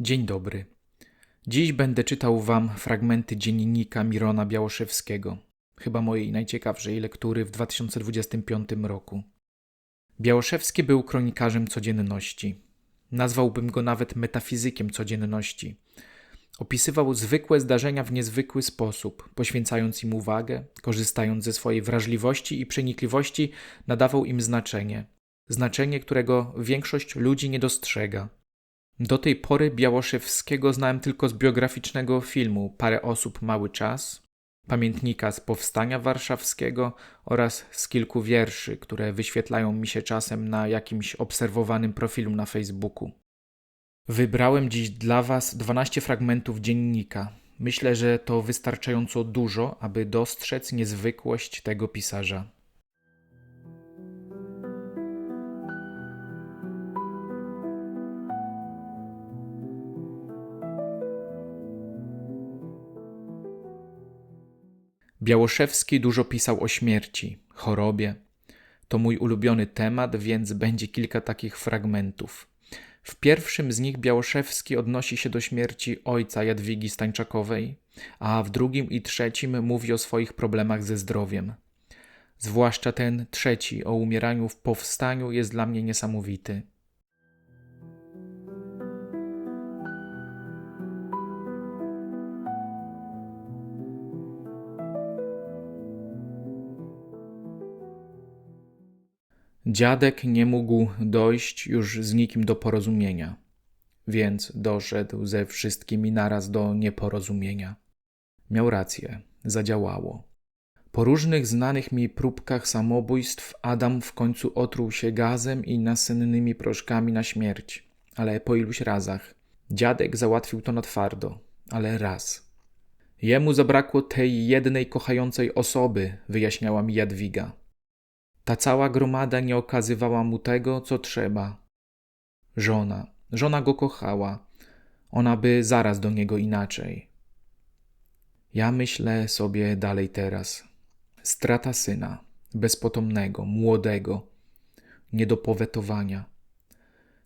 Dzień dobry. Dziś będę czytał Wam fragmenty dziennika Mirona Białoszewskiego, chyba mojej najciekawszej lektury w 2025 roku. Białoszewski był kronikarzem codzienności. Nazwałbym go nawet metafizykiem codzienności. Opisywał zwykłe zdarzenia w niezwykły sposób, poświęcając im uwagę, korzystając ze swojej wrażliwości i przenikliwości, nadawał im znaczenie. Znaczenie, którego większość ludzi nie dostrzega. Do tej pory Białoszewskiego znałem tylko z biograficznego filmu Parę osób, mały czas, pamiętnika z powstania warszawskiego oraz z kilku wierszy, które wyświetlają mi się czasem na jakimś obserwowanym profilu na Facebooku. Wybrałem dziś dla Was 12 fragmentów dziennika. Myślę, że to wystarczająco dużo, aby dostrzec niezwykłość tego pisarza. Białoszewski dużo pisał o śmierci, chorobie. To mój ulubiony temat, więc będzie kilka takich fragmentów. W pierwszym z nich Białoszewski odnosi się do śmierci ojca Jadwigi Stańczakowej, a w drugim i trzecim mówi o swoich problemach ze zdrowiem. Zwłaszcza ten trzeci o umieraniu w powstaniu jest dla mnie niesamowity. Dziadek nie mógł dojść już z nikim do porozumienia, więc doszedł ze wszystkimi naraz do nieporozumienia. Miał rację, zadziałało. Po różnych znanych mi próbkach samobójstw Adam w końcu otruł się gazem i nasennymi proszkami na śmierć, ale po iluś razach. Dziadek załatwił to na twardo, ale raz. Jemu zabrakło tej jednej kochającej osoby, wyjaśniała mi Jadwiga. Ta cała gromada nie okazywała mu tego, co trzeba. Żona, żona go kochała, ona by zaraz do niego inaczej. Ja myślę sobie dalej teraz. Strata syna, bezpotomnego, młodego, nie do powetowania.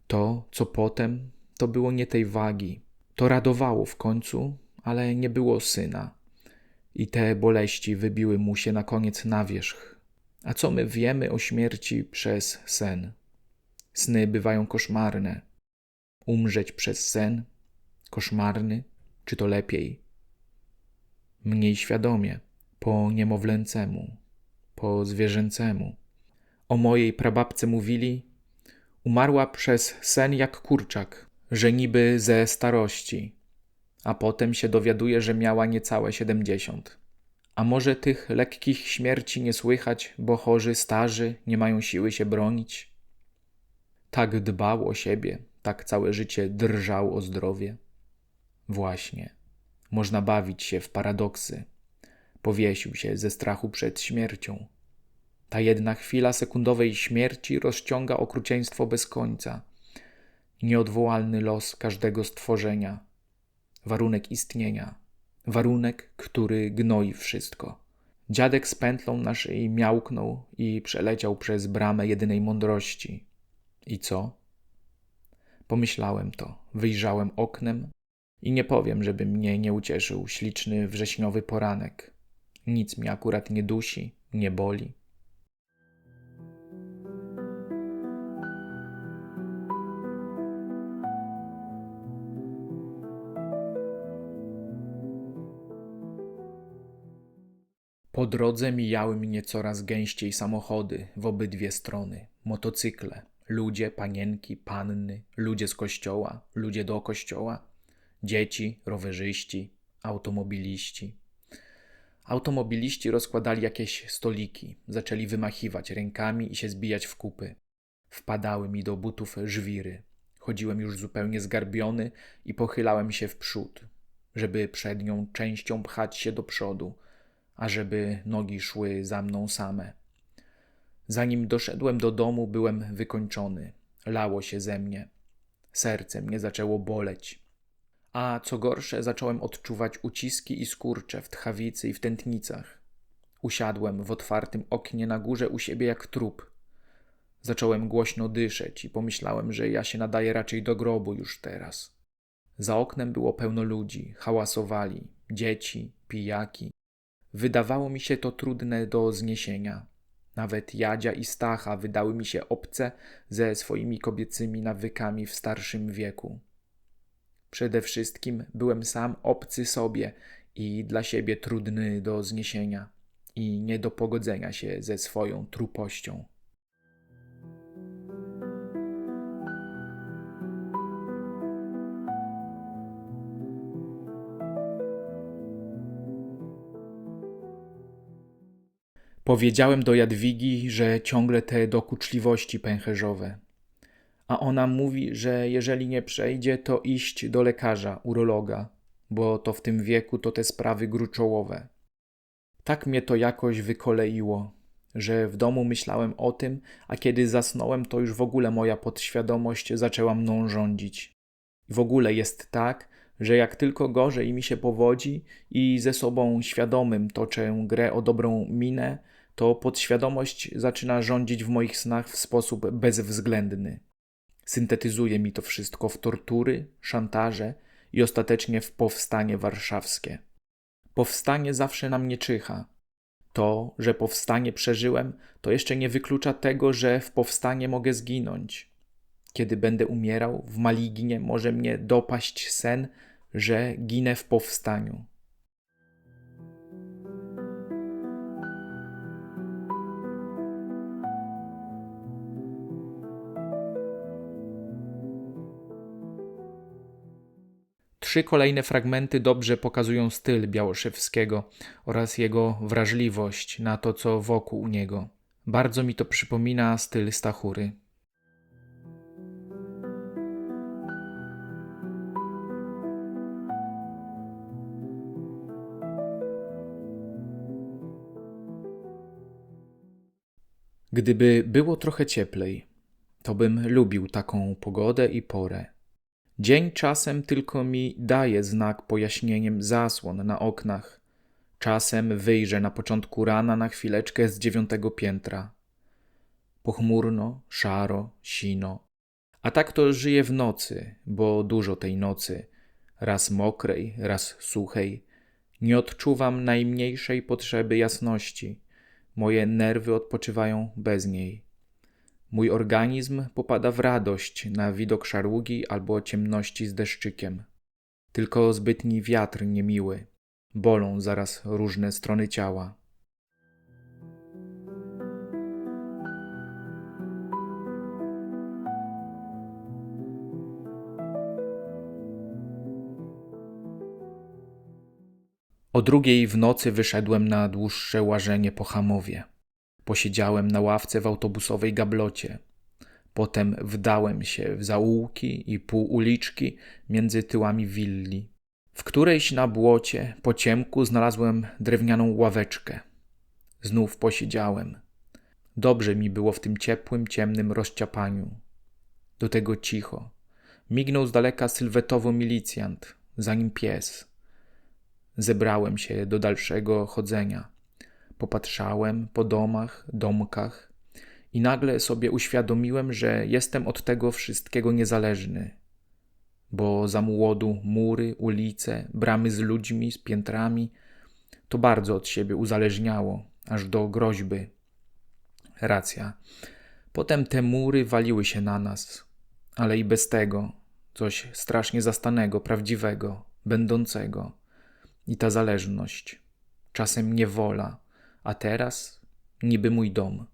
To, co potem, to było nie tej wagi. To radowało w końcu, ale nie było syna. I te boleści wybiły mu się na koniec na wierzch. A co my wiemy o śmierci przez sen? Sny bywają koszmarne. Umrzeć przez sen? Koszmarny? Czy to lepiej? Mniej świadomie, po niemowlęcemu, po zwierzęcemu. O mojej prababce mówili, umarła przez sen jak kurczak, że niby ze starości, a potem się dowiaduje, że miała niecałe siedemdziesiąt. A może tych lekkich śmierci nie słychać, bo chorzy, starzy nie mają siły się bronić? Tak dbał o siebie, tak całe życie drżał o zdrowie. Właśnie, można bawić się w paradoksy. Powiesił się ze strachu przed śmiercią. Ta jedna chwila sekundowej śmierci rozciąga okrucieństwo bez końca. Nieodwołalny los każdego stworzenia, warunek istnienia warunek, który gnoi wszystko. Dziadek z pętlą na szyi miałknął i przeleciał przez bramę jedynej mądrości. I co? Pomyślałem to, wyjrzałem oknem i nie powiem, żeby mnie nie ucieszył śliczny wrześniowy poranek. Nic mi akurat nie dusi, nie boli. Po drodze mijały mnie coraz gęściej samochody w obydwie strony, motocykle, ludzie, panienki, panny, ludzie z kościoła, ludzie do kościoła, dzieci, rowerzyści, automobiliści. Automobiliści rozkładali jakieś stoliki, zaczęli wymachiwać rękami i się zbijać w kupy. Wpadały mi do butów żwiry. Chodziłem już zupełnie zgarbiony i pochylałem się w przód, żeby przednią częścią pchać się do przodu – ażeby nogi szły za mną same. Zanim doszedłem do domu, byłem wykończony. Lało się ze mnie. Serce mnie zaczęło boleć. A co gorsze, zacząłem odczuwać uciski i skurcze w tchawicy i w tętnicach. Usiadłem w otwartym oknie na górze u siebie jak trup. Zacząłem głośno dyszeć i pomyślałem, że ja się nadaję raczej do grobu już teraz. Za oknem było pełno ludzi, hałasowali, dzieci, pijaki. Wydawało mi się to trudne do zniesienia. Nawet Jadzia i Stacha wydały mi się obce ze swoimi kobiecymi nawykami w starszym wieku. Przede wszystkim byłem sam obcy sobie i dla siebie trudny do zniesienia i nie do pogodzenia się ze swoją trupością. Powiedziałem do Jadwigi, że ciągle te dokuczliwości pęcherzowe. A ona mówi, że jeżeli nie przejdzie, to iść do lekarza, urologa, bo to w tym wieku to te sprawy gruczołowe. Tak mnie to jakoś wykoleiło, że w domu myślałem o tym, a kiedy zasnąłem, to już w ogóle moja podświadomość zaczęła mną rządzić. W ogóle jest tak, że jak tylko gorzej mi się powodzi i ze sobą świadomym toczę grę o dobrą minę, to podświadomość zaczyna rządzić w moich snach w sposób bezwzględny. Syntetyzuje mi to wszystko w tortury, szantaże i ostatecznie w powstanie warszawskie. Powstanie zawsze na mnie czyha. To, że powstanie przeżyłem, to jeszcze nie wyklucza tego, że w powstanie mogę zginąć. Kiedy będę umierał, w malignie może mnie dopaść sen, że ginę w powstaniu. Trzy kolejne fragmenty dobrze pokazują styl Białoszewskiego oraz jego wrażliwość na to, co wokół niego. Bardzo mi to przypomina styl Stachury. Gdyby było trochę cieplej, to bym lubił taką pogodę i porę. Dzień czasem tylko mi daje znak pojaśnieniem zasłon na oknach. Czasem wyjrzę na początku rana na chwileczkę z dziewiątego piętra. Pochmurno, szaro, sino. A tak to żyję w nocy, bo dużo tej nocy, raz mokrej, raz suchej. Nie odczuwam najmniejszej potrzeby jasności. Moje nerwy odpoczywają bez niej. Mój organizm popada w radość na widok szarugi albo ciemności z deszczykiem. Tylko zbytni wiatr niemiły. Bolą zaraz różne strony ciała. O drugiej w nocy wyszedłem na dłuższe łażenie po Hamowie. Posiedziałem na ławce w autobusowej gablocie. Potem wdałem się w zaułki i półuliczki między tyłami willi. W którejś na błocie po ciemku znalazłem drewnianą ławeczkę. Znów posiedziałem. Dobrze mi było w tym ciepłym, ciemnym rozciapaniu. Do tego cicho. Mignął z daleka sylwetowo milicjant, za nim pies. Zebrałem się do dalszego chodzenia. Popatrzałem po domach, domkach i nagle sobie uświadomiłem, że jestem od tego wszystkiego niezależny. Bo za młodu mury, ulice, bramy z ludźmi, z piętrami to bardzo od siebie uzależniało, aż do groźby. Racja. Potem te mury waliły się na nas, ale i bez tego coś strasznie zastanego, prawdziwego, będącego. I ta zależność, czasem niewola, a teraz niby mój dom.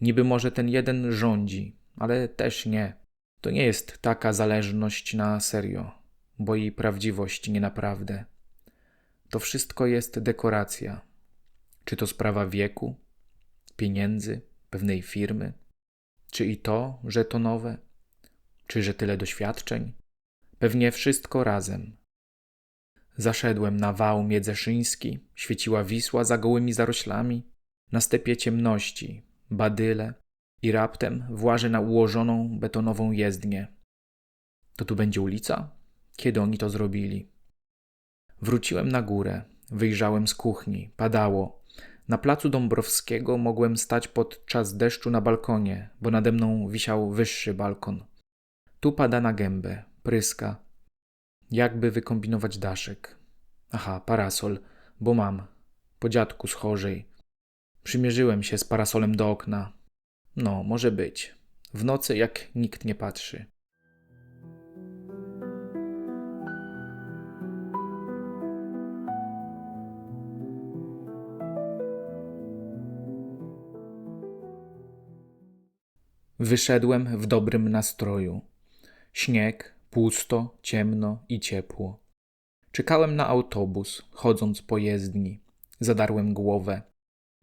Niby może ten jeden rządzi, ale też nie. To nie jest taka zależność na serio, bo jej prawdziwość nie naprawdę. To wszystko jest dekoracja. Czy to sprawa wieku, pieniędzy, pewnej firmy, czy i to, że to nowe, czy że tyle doświadczeń? Pewnie wszystko razem. Zaszedłem na wał miedzeszyński, świeciła Wisła za gołymi zaroślami, na stepie ciemności, badyle i raptem włażę na ułożoną betonową jezdnię. To tu będzie ulica? Kiedy oni to zrobili? Wróciłem na górę, wyjrzałem z kuchni, padało. Na placu Dąbrowskiego mogłem stać podczas deszczu na balkonie, bo nade mną wisiał wyższy balkon. Tu pada na gębę, pryska, Jakby wykombinować daszek. Aha, parasol, bo mam. Po dziadku schorzej. Przymierzyłem się z parasolem do okna. No, może być. W nocy jak nikt nie patrzy. Wyszedłem w dobrym nastroju. Śnieg, pusto, ciemno i ciepło. Czekałem na autobus, chodząc po jezdni. Zadarłem głowę.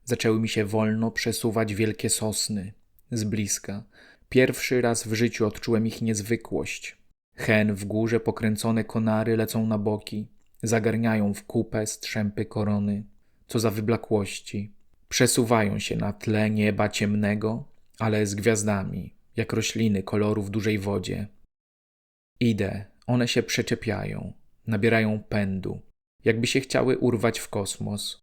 Zaczęły mi się wolno przesuwać wielkie sosny. Z bliska. Pierwszy raz w życiu odczułem ich niezwykłość. Hen w górze pokręcone konary lecą na boki. Zagarniają w kupę strzępy korony. Co za wyblakłości. Przesuwają się na tle nieba ciemnego, ale z gwiazdami, jak rośliny koloru w dużej wodzie. Idę, one się przeczepiają, nabierają pędu, jakby się chciały urwać w kosmos.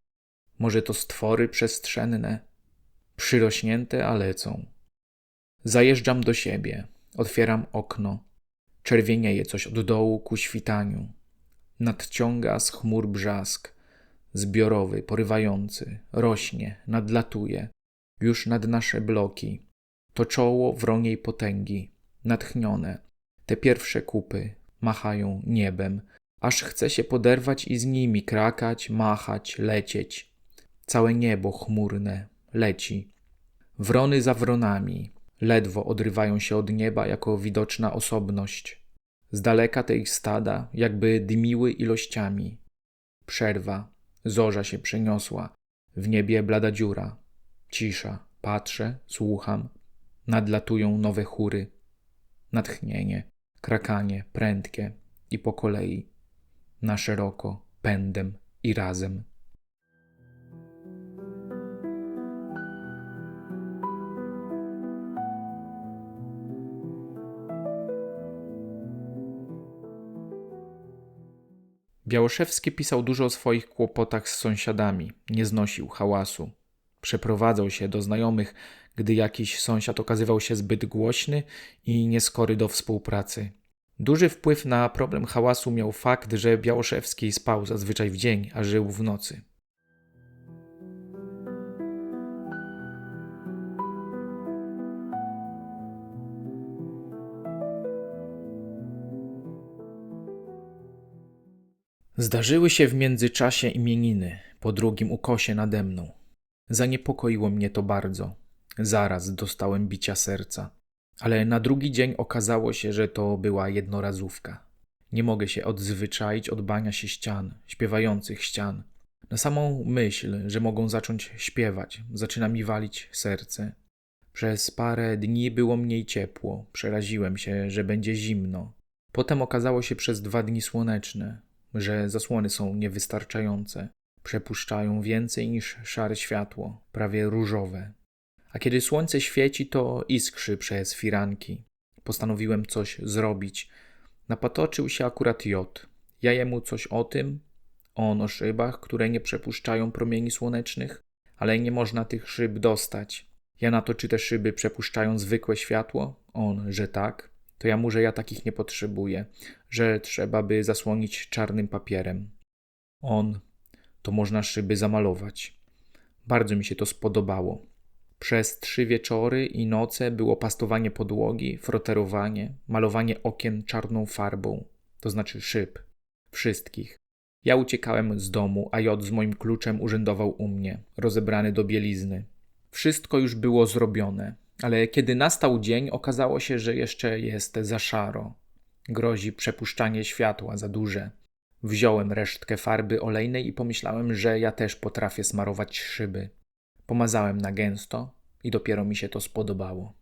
Może to stwory przestrzenne, przyrośnięte, a lecą. Zajeżdżam do siebie, otwieram okno. Czerwienieje coś od dołu ku świtaniu. Nadciąga z chmur brzask, zbiorowy, porywający, rośnie, nadlatuje, już nad nasze bloki. To czoło wroniej potęgi, natchnione. Te pierwsze kupy machają niebem, aż chce się poderwać i z nimi krakać, machać, lecieć. Całe niebo chmurne leci. Wrony za wronami ledwo odrywają się od nieba jako widoczna osobność. Z daleka te ich stada jakby dymiły ilościami. Przerwa, zorza się przeniosła, w niebie blada dziura. Cisza, patrzę, słucham. Nadlatują nowe chóry. Natchnienie, krakanie, prędkie i po kolei. Na szeroko, pędem i razem. Białoszewski pisał dużo o swoich kłopotach z sąsiadami, nie znosił hałasu. Przeprowadzał się do znajomych, gdy jakiś sąsiad okazywał się zbyt głośny i nieskory do współpracy. Duży wpływ na problem hałasu miał fakt, że Białoszewski spał zazwyczaj w dzień, a żył w nocy. Zdarzyły się w międzyczasie imieniny, po drugim ukosie nade mną. Zaniepokoiło mnie to bardzo. Zaraz dostałem bicia serca. Ale na drugi dzień okazało się, że to była jednorazówka. Nie mogę się odzwyczaić od bania się ścian, śpiewających ścian. Na samą myśl, że mogą zacząć śpiewać, zaczyna mi walić serce. Przez parę dni było mniej ciepło, przeraziłem się, że będzie zimno. Potem okazało się przez dwa dni słoneczne, że zasłony są niewystarczające, przepuszczają więcej niż szare światło, prawie różowe. A kiedy słońce świeci, to iskrzy przez firanki. Postanowiłem coś zrobić. Napatoczył się akurat J. Ja jemu coś o tym, on o szybach, które nie przepuszczają promieni słonecznych, ale nie można tych szyb dostać. Ja na to, czy te szyby przepuszczają zwykłe światło? On, że tak. To ja mu, że ja takich nie potrzebuję, że trzeba by zasłonić czarnym papierem. On, to można szyby zamalować. Bardzo mi się to spodobało. Przez trzy wieczory i noce było pastowanie podłogi, froterowanie, malowanie okien czarną farbą, to znaczy szyb. Wszystkich. Ja uciekałem z domu, a J z moim kluczem urzędował u mnie, rozebrany do bielizny. Wszystko już było zrobione, ale kiedy nastał dzień, okazało się, że jeszcze jest za szaro. Grozi przepuszczanie światła za duże. Wziąłem resztkę farby olejnej i pomyślałem, że ja też potrafię smarować szyby. Pomazałem na gęsto i dopiero mi się to spodobało.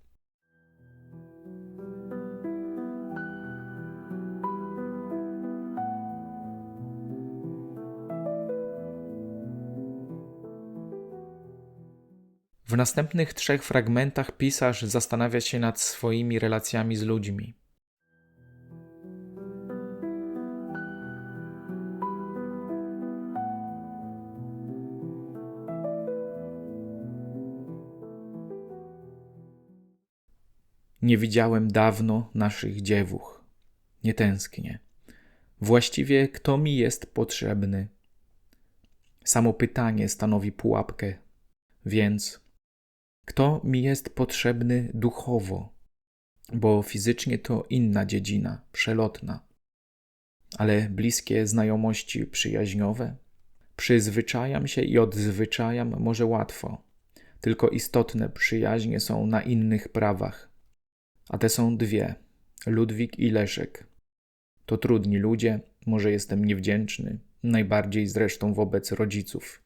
W następnych trzech fragmentach pisarz zastanawia się nad swoimi relacjami z ludźmi. Nie widziałem dawno naszych dziewuch. Nie tęsknię. Właściwie kto mi jest potrzebny? Samo pytanie stanowi pułapkę, więc kto mi jest potrzebny duchowo? Bo fizycznie to inna dziedzina, przelotna. Ale bliskie znajomości przyjaźniowe? Przyzwyczajam się i odzwyczajam może łatwo, tylko istotne przyjaźnie są na innych prawach. A te są dwie: Ludwik i Leszek. To trudni ludzie, może jestem niewdzięczny, najbardziej zresztą wobec rodziców.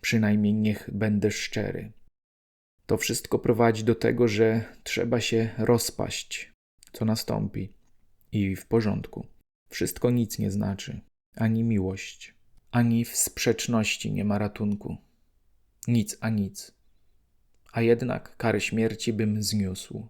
Przynajmniej niech będę szczery. To wszystko prowadzi do tego, że trzeba się rozpaść, co nastąpi. I w porządku. Wszystko nic nie znaczy, ani miłość, ani w sprzeczności nie ma ratunku. Nic a nic. A jednak karę śmierci bym zniósł.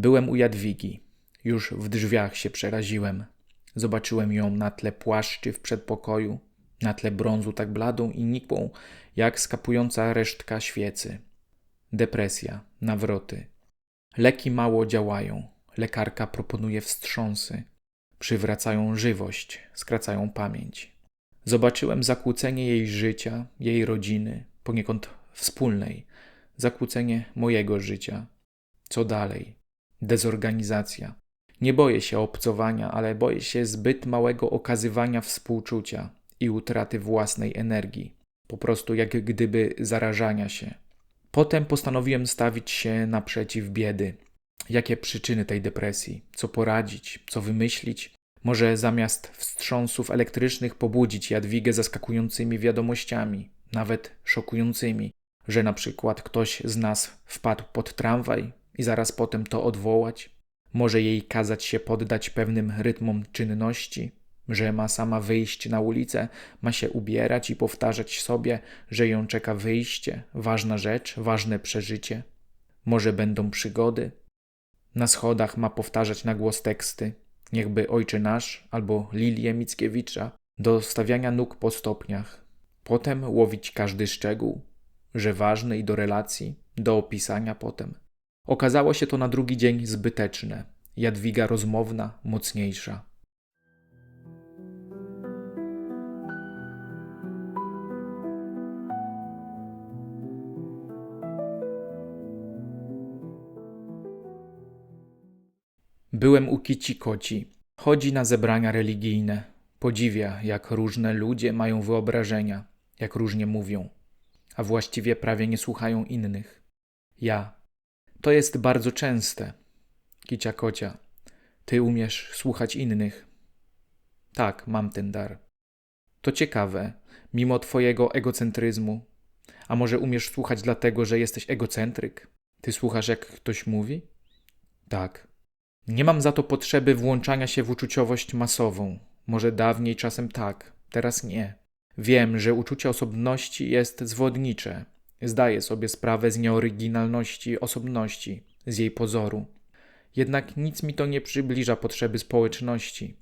Byłem u Jadwigi. Już w drzwiach się przeraziłem. Zobaczyłem ją na tle płaszczy w przedpokoju, na tle brązu tak bladą i nikłą, jak skapująca resztka świecy. Depresja, nawroty. Leki mało działają. Lekarka proponuje wstrząsy. Przywracają żywość, skracają pamięć. Zobaczyłem zakłócenie jej życia, jej rodziny, poniekąd wspólnej, zakłócenie mojego życia. Co dalej? Dezorganizacja. Nie boję się obcowania, ale boję się zbyt małego okazywania współczucia i utraty własnej energii, po prostu jak gdyby zarażania się. Potem postanowiłem stawić się naprzeciw biedy. Jakie przyczyny tej depresji? Co poradzić? Co wymyślić? Może zamiast wstrząsów elektrycznych pobudzić Jadwigę zaskakującymi wiadomościami, nawet szokującymi, że na przykład ktoś z nas wpadł pod tramwaj i zaraz potem to odwołać? Może jej kazać się poddać pewnym rytmom czynności, że ma sama wyjść na ulicę, ma się ubierać i powtarzać sobie, że ją czeka wyjście, ważna rzecz, ważne przeżycie. Może będą przygody. Na schodach ma powtarzać na głos teksty, niechby Ojcze Nasz albo Lilię Mickiewicza, do stawiania nóg po stopniach. Potem łowić każdy szczegół, że ważny i do relacji, do opisania potem. Okazało się to na drugi dzień zbyteczne. Jadwiga rozmowna, mocniejsza. Byłem u Kici Koci. Chodzi na zebrania religijne. Podziwia, jak różne ludzie mają wyobrażenia, jak różnie mówią, a właściwie prawie nie słuchają innych. Ja, to jest bardzo częste. Kicia kocia, ty umiesz słuchać innych. Tak, mam ten dar. To ciekawe, mimo twojego egocentryzmu. A może umiesz słuchać dlatego, że jesteś egocentryk? Ty słuchasz, jak ktoś mówi? Tak. Nie mam za to potrzeby włączania się w uczuciowość masową. Może dawniej czasem tak, teraz nie. Wiem, że uczucie osobności jest zwodnicze, Zdaję sobie sprawę z nieoryginalności osobności, z jej pozoru. Jednak nic mi to nie przybliża potrzeby społeczności.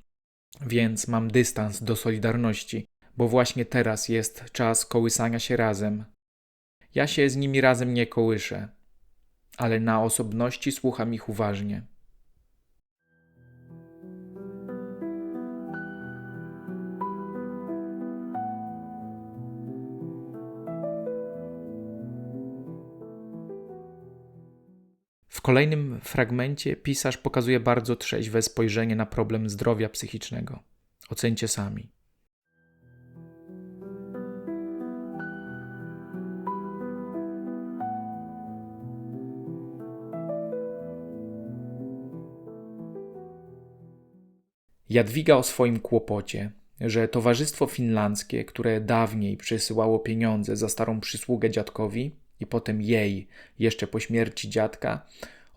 Więc mam dystans do solidarności, bo właśnie teraz jest czas kołysania się razem. Ja się z nimi razem nie kołyszę, ale na osobności słucham ich uważnie. Kolejnym fragmencie pisarz pokazuje bardzo trzeźwe spojrzenie na problem zdrowia psychicznego. Ocencie sami. Jadwiga o swoim kłopocie, że towarzystwo finlandzkie, które dawniej przysyłało pieniądze za starą przysługę dziadkowi, i potem jej, jeszcze po śmierci dziadka,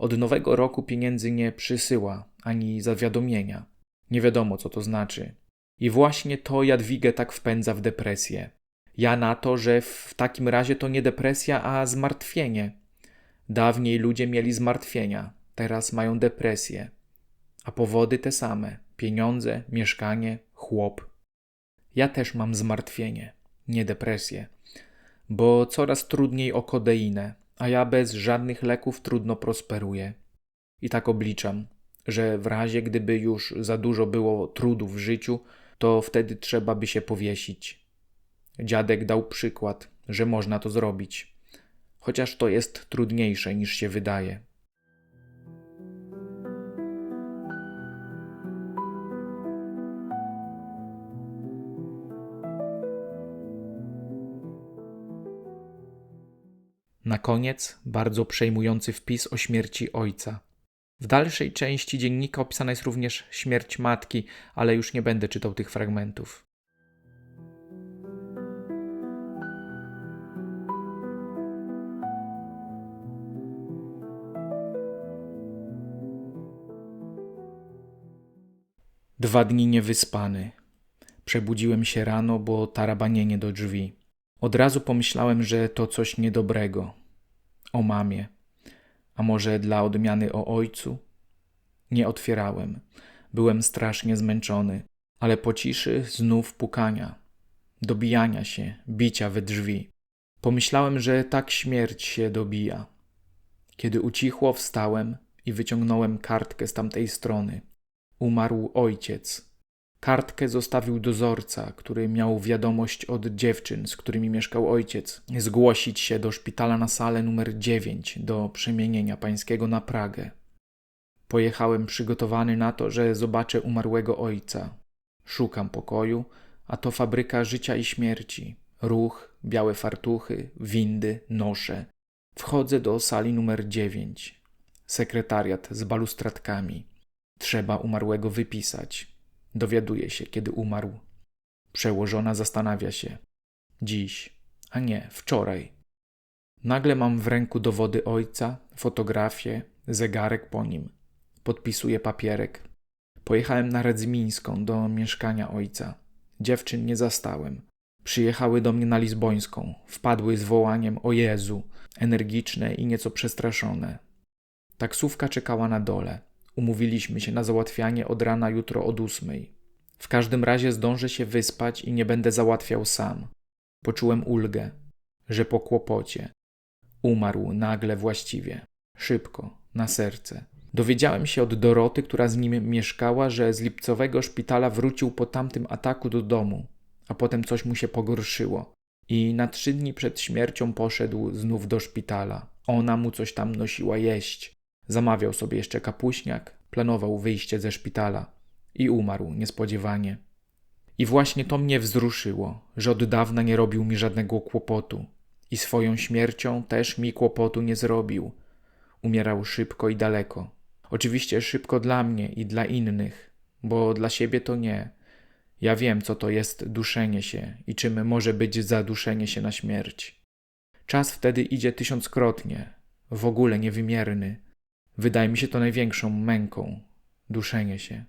od nowego roku pieniędzy nie przysyła ani zawiadomienia. Nie wiadomo, co to znaczy. I właśnie to Jadwigę tak wpędza w depresję. Ja na to, że w takim razie to nie depresja, a zmartwienie. Dawniej ludzie mieli zmartwienia, teraz mają depresję. A powody te same: pieniądze, mieszkanie, chłop. Ja też mam zmartwienie. nie depresję, bo coraz trudniej o kodeinę, a ja bez żadnych leków trudno prosperuję. I tak obliczam, że w razie gdyby już za dużo było trudów w życiu, to wtedy trzeba by się powiesić. Dziadek dał przykład, że można to zrobić, chociaż to jest trudniejsze niż się wydaje. Na koniec bardzo przejmujący wpis o śmierci ojca. W dalszej części dziennika opisana jest również śmierć matki, ale już nie będę czytał tych fragmentów. Dwa dni niewyspany. Przebudziłem się rano, bo tarabanienie do drzwi. Od razu pomyślałem, że to coś niedobrego. O mamie. A może dla odmiany o ojcu? Nie otwierałem. Byłem strasznie zmęczony, ale po ciszy znów pukania, dobijania się, bicia we drzwi. Pomyślałem, że tak śmierć się dobija. Kiedy ucichło, wstałem i wyciągnąłem kartkę z tamtej strony. Umarł ojciec. Kartkę zostawił dozorca, który miał wiadomość od dziewczyn, z którymi mieszkał ojciec, zgłosić się do szpitala na salę numer 9 do przemienienia pańskiego na Pragę. Pojechałem przygotowany na to, że zobaczę umarłego ojca. Szukam pokoju, a to fabryka życia i śmierci. Ruch, białe fartuchy, windy, nosze. Wchodzę do sali numer 9. Sekretariat z balustradkami. Trzeba umarłego wypisać. Dowiaduje się, kiedy umarł. Przełożona zastanawia się. Dziś, a nie wczoraj. Nagle mam w ręku dowody ojca, fotografię, zegarek po nim. Podpisuję papierek. Pojechałem na Redzmińską do mieszkania ojca. Dziewczyn nie zastałem. Przyjechały do mnie na Lizbońską. Wpadły z wołaniem o Jezu, energiczne i nieco przestraszone. Taksówka czekała na dole. Umówiliśmy się na załatwianie od rana jutro od ósmej. W każdym razie zdążę się wyspać i nie będę załatwiał sam. Poczułem ulgę, że po kłopocie. Umarł nagle właściwie, szybko, na serce. Dowiedziałem się od Doroty, która z nim mieszkała, że z lipcowego szpitala wrócił po tamtym ataku do domu, a potem coś mu się pogorszyło. I na trzy dni przed śmiercią poszedł znów do szpitala. Ona mu coś tam nosiła jeść. Zamawiał sobie jeszcze kapuśniak, planował wyjście ze szpitala i umarł niespodziewanie. I właśnie to mnie wzruszyło, że od dawna nie robił mi żadnego kłopotu i swoją śmiercią też mi kłopotu nie zrobił. Umierał szybko i daleko. Oczywiście szybko dla mnie i dla innych, bo dla siebie to nie. Ja wiem, co to jest duszenie się i czym może być zaduszenie się na śmierć. Czas wtedy idzie tysiąckrotnie, w ogóle niewymierny. Wydaje mi się to największą męką duszenie się.